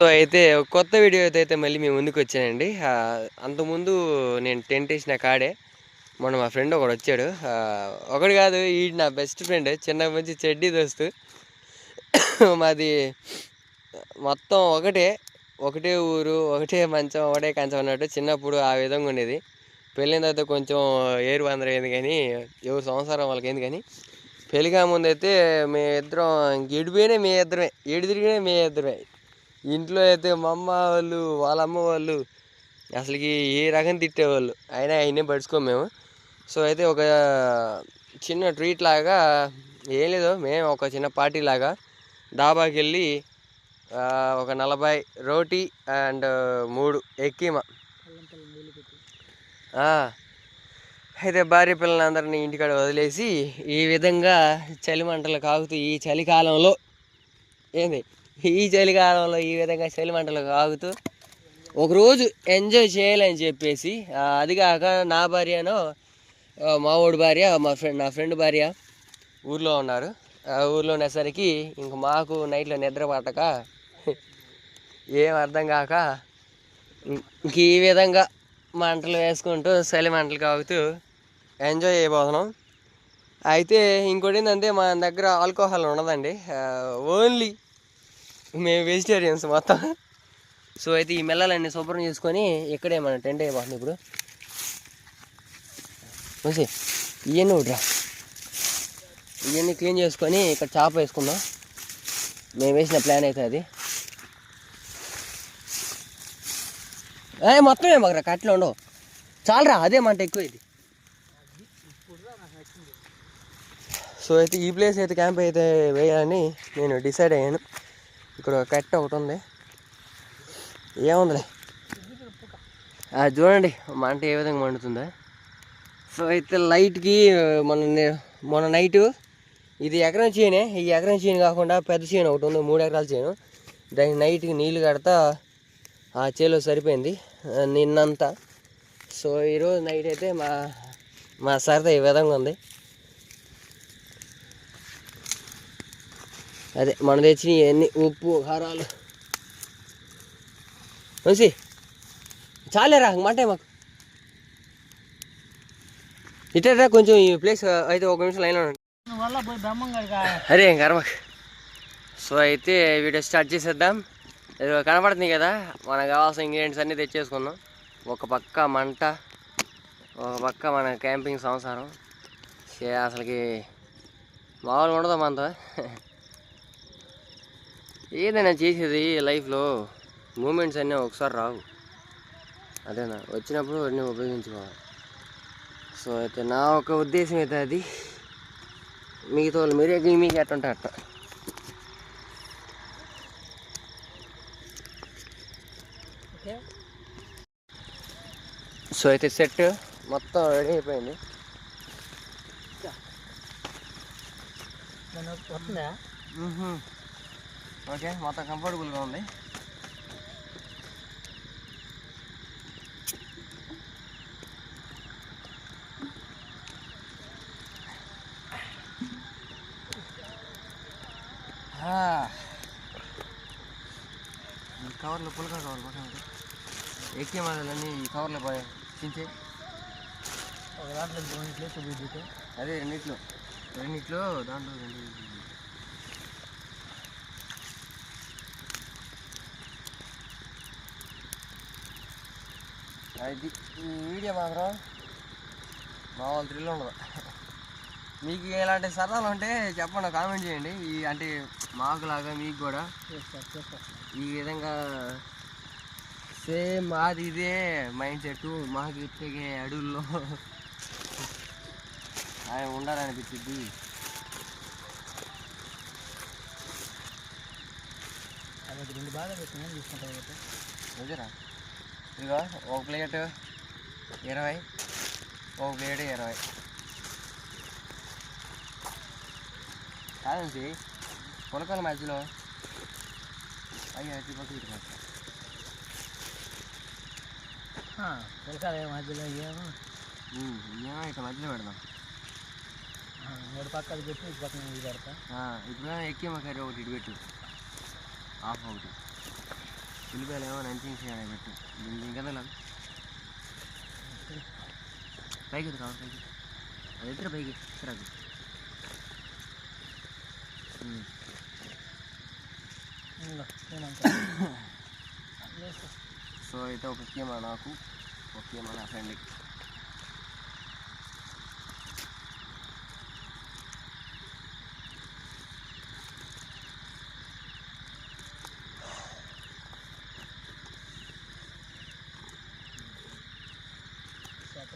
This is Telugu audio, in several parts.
సో అయితే కొత్త వీడియో అయితే మళ్ళీ మేము ముందుకు వచ్చానండి అంతకుముందు నేను టెంట్ వేసిన కాడే మొన్న మా ఫ్రెండ్ ఒకడు వచ్చాడు. ఒకడు కాదు ఈ నా బెస్ట్ ఫ్రెండ్ చిన్న మంచి చెడ్డీ దోస్తు. మాది మొత్తం ఒకటే ఒకటే ఊరు ఒకటే మంచం ఒకటే కంచం అన్నట్టు చిన్నప్పుడు ఆ విధంగా ఉండేది. పెళ్ళిన తర్వాత కొంచెం ఏరు వందరైంది కానీ ఎవరు సంవత్సరం వాళ్ళకి కానీ పెళ్ళిగా ముందు అయితే మేమిద్దరం ఎడిపోయినా మే ఇద్దరమే ఎడి తిరిగినా మే ఇద్దరమే ఇంట్లో అయితే మా అమ్మ వాళ్ళు వాళ్ళ అమ్మ వాళ్ళు అసలుకి ఏ రకం తిట్టేవాళ్ళు. అయినా ఆయనే పడుచుకోం మేము. సో అయితే ఒక చిన్న ట్రీట్ లాగా ఏం లేదు మేము ఒక చిన్న పార్టీ లాగా డాబాకి వెళ్ళి ఒక నలభై రోటీ అండ్ మూడు ఎక్కిమ. అయితే భార్య పిల్లలందరినీ ఇంటికాడ వదిలేసి ఈ విధంగా చలి మంటలు ఈ చలికాలంలో ఏంది? ఈ చలికాలంలో ఈ విధంగా చలి మంటలు కాగుతూ ఒకరోజు ఎంజాయ్ చేయాలని చెప్పేసి అది కాక నా భార్యను మా ఊడి భార్య మా ఫ్రెండ్ నా ఫ్రెండ్ భార్య ఊర్లో ఉన్నారు. ఆ ఊర్లో ఉండేసరికి ఇంక మాకు నైట్లో నిద్ర పట్టక ఏం అర్థం కాక ఇంక ఈ విధంగా మంటలు వేసుకుంటూ చలి మంటలు కాగుతూ ఎంజాయ్ చేయబోతున్నాం. అయితే ఇంకోటి ఏంటంటే మన దగ్గర ఆల్కహాల్ ఉండదండి. ఓన్లీ మేము వెజిటేరియన్స్ మొత్తం సో అయితే ఈ మెల్లలన్నీ శుభ్రం చేసుకొని ఇక్కడే మన టెంట్ అయిపోతుంది ఇప్పుడు. చూసి ఇవన్నీ ఒకటిరా ఇవన్నీ క్లీన్ చేసుకొని ఇక్కడ చేప వేసుకుందాం. మేము వేసిన ప్లాన్ అయితే అది. ఏ మొత్తం ఏం మాకు కట్టలు ఉండవు. చాలరా అదే మంట ఎక్కువ ఇది. సో అయితే ఈ ప్లేస్ అయితే క్యాంప్ అయితే వేయాలని నేను డిసైడ్ అయ్యాను. ఇక్కడ కట్ట ఒకటి ఉంది ఏముందిలే? అది చూడండి మంట ఏ విధంగా మండుతుందా. సో అయితే లైట్కి మన మొన్న నైటు ఇది ఎకరం చేయనే ఈ ఎకరం చేయను కాకుండా పెద్ద చేయను ఒకటి ఉంది మూడు ఎకరాలు చేయను దానికి నైట్కి నీళ్ళు కడతా ఆ చేలో సరిపోయింది నిన్నంతా. సో ఈరోజు నైట్ అయితే మా మా సరదా ఈ విధంగా ఉంది. అదే మనం తెచ్చిన ఇవన్నీ ఉప్పు కారాలు. మంచి చాలేరా మాట మాకు. ఇటరా కొంచెం ఈ ప్లేస్ అయితే ఒక నిమిషం బ్రహ్మంగాడిగా అరే ఏం కర్మక్ సో అయితే వీడియో స్టార్ట్ చేసేద్దాం. ఇది కనపడుతుంది కదా మనకు కావాల్సిన ఇంగ్రీడియంట్స్ అన్నీ తెచ్చేసుకుందాం. ఒక పక్క మంట ఒక పక్క మన క్యాంపింగ్ సంసారం. అసలుకి మామూలుగా ఉండదు మనతో ఏదైనా చేసేది లైఫ్లో మూమెంట్స్ అన్నీ ఒకసారి రావు. అదేనా? వచ్చినప్పుడు అన్నీ ఉపయోగించుకోవాలి. సో అయితే నా ఒక ఉద్దేశం అయితే అది. మిగతా వాళ్ళు మీరే మీకు ఎట్టుంటే అట్ట. సో అయితే సెట్ మొత్తం రెడీ అయిపోయింది. వస్తుందా? ఓకే మొత్తం కంఫర్టబుల్గా ఉంది. కవర్లో పులక కవర్ పక్కన ఎక్కే మాదలన్నీ ఈ కవర్లో చించే. ఒక దాంట్లో రెండు ప్లేస్ బుద్ధితే అదే రెండిట్లో. రెండిట్లో దాంట్లో రెండు అది ఈ వీడియో మాత్రం మామూలు థ్రిల్ ఉండదు. మీకు ఇలాంటి సరదాలు ఉంటే చెప్పండి కామెంట్ చేయండి. ఈ అంటే మీకు కూడా. చేస్తా చేస్తా ఈ విధంగా సేమ్ మాది ఇదే మైండ్ సెట్. మాకు ఇచ్చే అడవుల్లో ఆయన ఉండాలనిపించింది. రెండు బాగా పెట్టినా తీసుకుంటా నిజరా ఇదిగో ఒక ప్లేట్ ఇరవై ఒక ప్లేట్ ఇరవై. కాదండి పులకల మధ్యలో అయ్యి పక్క ఇటు పక్క పులకాయ మధ్యలో ఏమో. ఏమో ఇక మధ్యలో పెడదాం. మూడు పక్కలు పెట్టి ఇటు పక్కన పెడతా. ఇప్పుడు ఎక్కి మా కర్రీ ఒకటి ఇటు పెట్టు. ఆఫ్ ఒకటి. ఏమో నంచి చేయాలి పెట్టు. దీనికి కదా పైకి కావాలి పైకి అది ఎత్తురా పైకి వేస్తా. సో అయితే ఒక కీమా నాకు? ఒక కీమా నా ఫ్రెండ్కి. శాఖ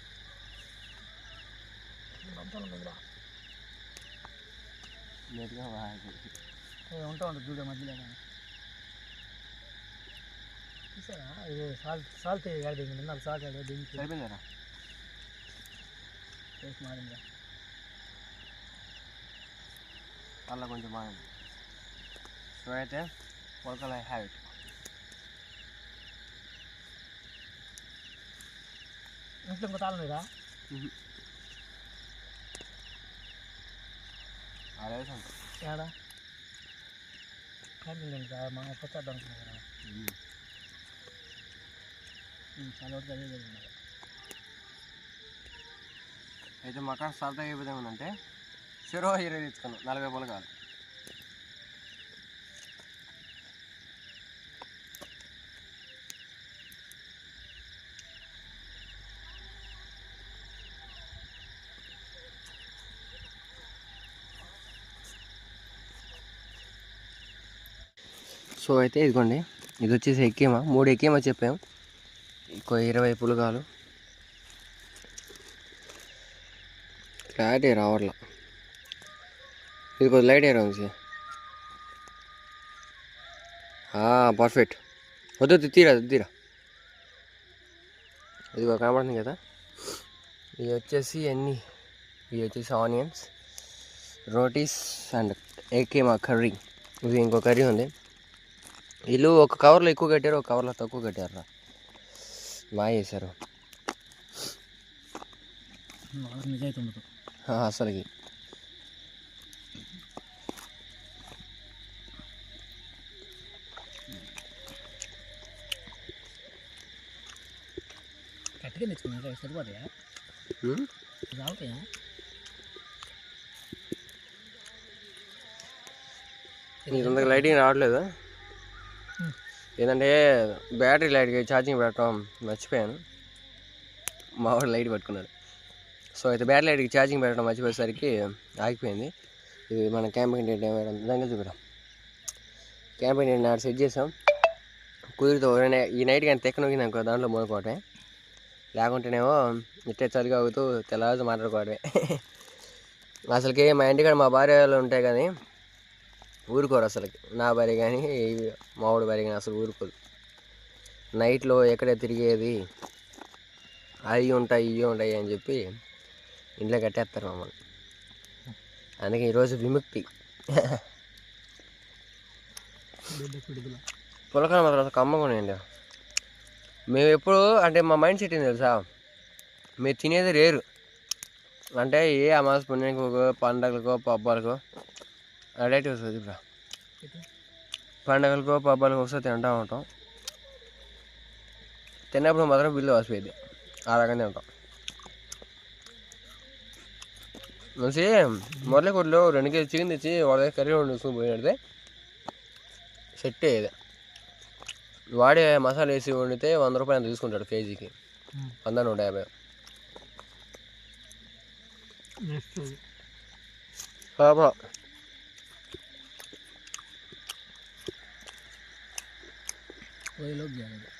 బంటాలు దగ్గర నీట్గా బాగా ఉంటా ఉంటుంది చూడ మధ్యలో కానీ తీసారా ఇది సాల్ట్ సాల్ట్ యాడ్ దిగింది. నాకు సాల్ట్ యాడ్ దించి. సరిపోయిందరా టేస్ట్ మారిందా అలా కొంచెం బాగా సో అయితే వెల్కమ్ ఐ హ్యావ్ ఇట్ ఇంట్లో ఇంకో తాళం లేదా? ఏడా క్యాంటీన్ లేదు మా కొచ్చేద్దాం అనుకున్నా కదా. చాలా వరకు అదే జరిగింది అయితే మా కాడ సరదా ఏ విధంగా ఉందంటే చెరో ఇరవై తెచ్చుకున్నాం నలభై రూపాయలు సో అయితే ఇదిగోండి ఇది వచ్చేసి ఎక్కేమా? మూడు ఎక్కేమా చెప్పాము ఇంకో ఇరవై పులగాలు. క్లారిటీ రావట్లా. ఇది కొద్ది లైట్ అయ్యారు ఉంది పర్ఫెక్ట్ వద్దు తీరా తీరా. ఇదిగో కనబడుతుంది కదా? ఇవి వచ్చేసి అన్నీ ఇవి వచ్చేసి ఆనియన్స్ రోటీస్ అండ్ ఏకేమా కర్రీ. ఇది ఇంకో కర్రీ ఉంది. వీళ్ళు ఒక కవర్లో ఎక్కువ కట్టారు ఒక కవర్లో తక్కువ కట్టారు రా. బాగా చేశారు అసలుకి. గట్టిగా సరిపోతాయా? రావుతాయా? నీకు లైటింగ్ రావట్లేదు. ఏంటంటే బ్యాటరీ లైట్కి ఛార్జింగ్ పెట్టడం మర్చిపోయాను. మా వాడు లైట్ పట్టుకున్నాడు. సో అయితే బ్యాటరీ లైట్కి ఛార్జింగ్ పెట్టడం మర్చిపోయేసరికి ఆగిపోయింది. ఇది మన క్యాంపింగ్ టెంట్ ఏమైనా దానికి చూపిద్దాం. క్యాంపింగ్ టెంట్ నాడు సెట్ చేసాం. కుదిరితే ఈ నైట్ కానీ తెక్కనొక్కింది అనుకో దాంట్లో మొదలుకోవటమే. లేకుంటేనేమో ఇట్టే చలిగా అవుతూ తెల్లవారు మాట్లాడుకోవడమే అసలుకి మా ఇంటికాడ మా భార్య వాళ్ళు ఉంటాయి కానీ ఊరుకోరు అసలుకి నా భార్య కానీ మావాడు భార్య కానీ అసలు ఊరుకోదు నైట్లో ఎక్కడ తిరిగేది అవి ఉంటాయి ఇవి ఉంటాయి అని చెప్పి ఇంట్లో కట్టేస్తారు మమ్మల్ని. అందుకే ఈరోజు విముక్తి. పులకన మాత్రం అసలు కమ్మగా మేము ఎప్పుడు అంటే మా మైండ్ సెట్ ఏంది తెలుసా? మీరు తినేది రేరు. అంటే ఏ అమాస పుణ్యానికి పండగలకో పబ్బాలకో అడైతే వస్తుంది ఇప్పుడు పండగలకో పబ్బాలకో వస్తే తింటూ ఉంటాం. తిన్నప్పుడు మాత్రం బిల్లు వాసిపోయింది. ఆ రకంగా తింటాం. మంచి మొదలై కొట్లో రెండు కేజీ చికెన్ తెచ్చి వాళ్ళ దగ్గర కర్రీ వండుకొని పోయినడితే సెట్ అయ్యేది. వాడే మసాలా వేసి వండితే వంద రూపాయలు తీసుకుంటాడు కేజీకి? వంద నూట యాభై. वही लोग जा